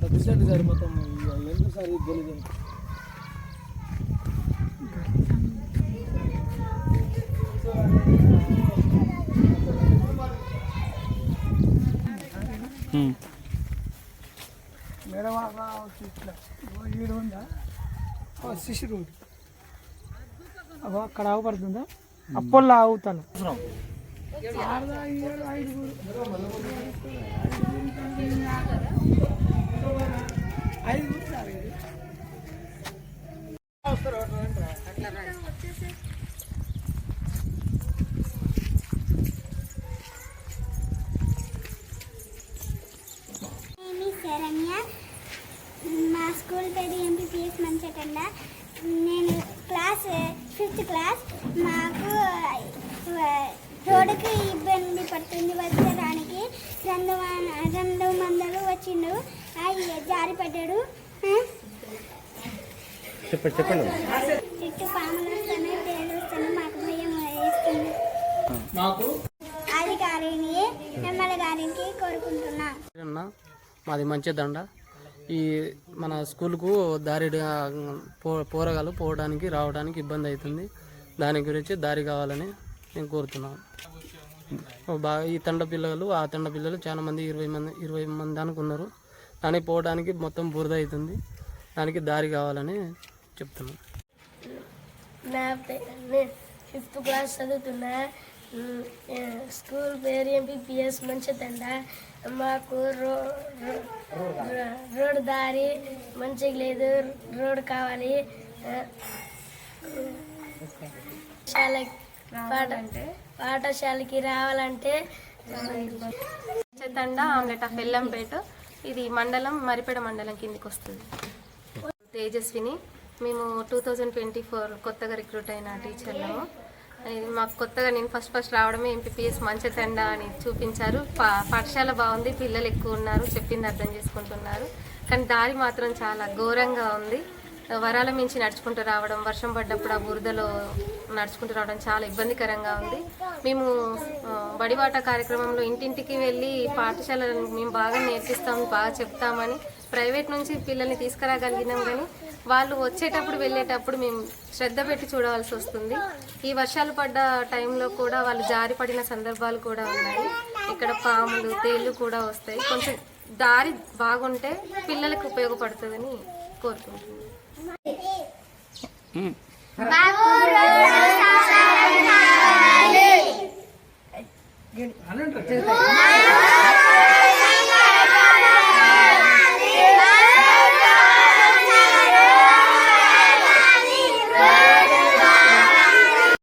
తగ్గించండి సార్ మొత్తం ఎందుకు సార్ ఇది గలీజ్ అని మేడం ఇట్లా. ఈడు ఉందా? శిశు రోడ్ అగో అక్కడ ఆగుపడుతుందా? అప్పల్లో ఆగుతాను. ఐదుగురు? శరణ్య. మా స్కూల్ పేరు ఎంపీపీఎస్ మంచకండ నేను క్లాస్ ఫిఫ్త్ క్లాస్. మాకు రోడ్డుకి ఎమ్మెల్యే గారికి కోరుకుంటున్నా. అన్న మాది మంచిదండ ఈ మన స్కూల్కు దారి పో పోరగాలు పోవడానికి రావడానికి ఇబ్బంది అవుతుంది. దాని గురించి దారి కావాలని నేను కోరుతున్నాను. బాగా ఈ తండ పిల్లలు ఆ తండ పిల్లలు చాలా మంది ఇరవై మంది ఇరవై మంది దానికి ఉన్నారు దానికి పోవడానికి మొత్తం బురద అవుతుంది. దానికి దారి కావాలని చెప్తున్నాను నా ఫిఫ్త్ క్లాస్ చదువుతున్నా. స్కూల్ పేరు ఎంపీపీఎస్ మంచిదండ మాకు రో రోడ్ దారి మంచిగా లేదు. రోడ్ కావాలి. ఆ, పాఠశాలకి పాఠ పాఠశాలకి రావాలంటే చెత్తండ ఆమ్లెట్ ఆఫ్ ఎల్లంపేట. ఇది మండలం మరిపేడ మండలం కిందికి వస్తుంది తేజస్విని. మేము టూ థౌజండ్ ట్వంటీ ఫోర్ కొత్తగా రిక్రూట్ అయిన టీచర్లము మాకు కొత్తగా నేను ఫస్ట్ ఫస్ట్ రావడమే ఎంపీపీఎస్ మంచితండ అని చూపించారు. పా పాఠశాల బాగుంది పిల్లలు ఎక్కువ ఉన్నారు చెప్పింది అర్థం చేసుకుంటున్నారు. కానీ దారి మాత్రం చాలా ఘోరంగా ఉంది. వరాల మించి నడుచుకుంటూ రావడం వర్షం పడ్డప్పుడు ఆ బురదలో నడుచుకుంటూ రావడం చాలా ఇబ్బందికరంగా ఉంది. మేము ఆ, బడిబాట కార్యక్రమంలో ఇంటింటికి వెళ్ళి పాఠశాలను మేము బాగా నేర్పిస్తాం బాగా చెప్తామని ప్రైవేట్ నుంచి పిల్లల్ని తీసుకురాగలిగినాం కానీ వాళ్ళు వచ్చేటప్పుడు వెళ్ళేటప్పుడు మేము శ్రద్ధ పెట్టి చూడవలసి వస్తుంది. ఈ వర్షాలు పడ్డ టైంలో కూడా వాళ్ళు జారి పడిన సందర్భాలు కూడా ఉన్నాయి. ఇక్కడ పాములు తేళ్ళు కూడా వస్తాయి. కొంచెం దారి బాగుంటే పిల్లలకు ఉపయోగపడుతుందని కోరుకుంటున్నాను. అనంటారు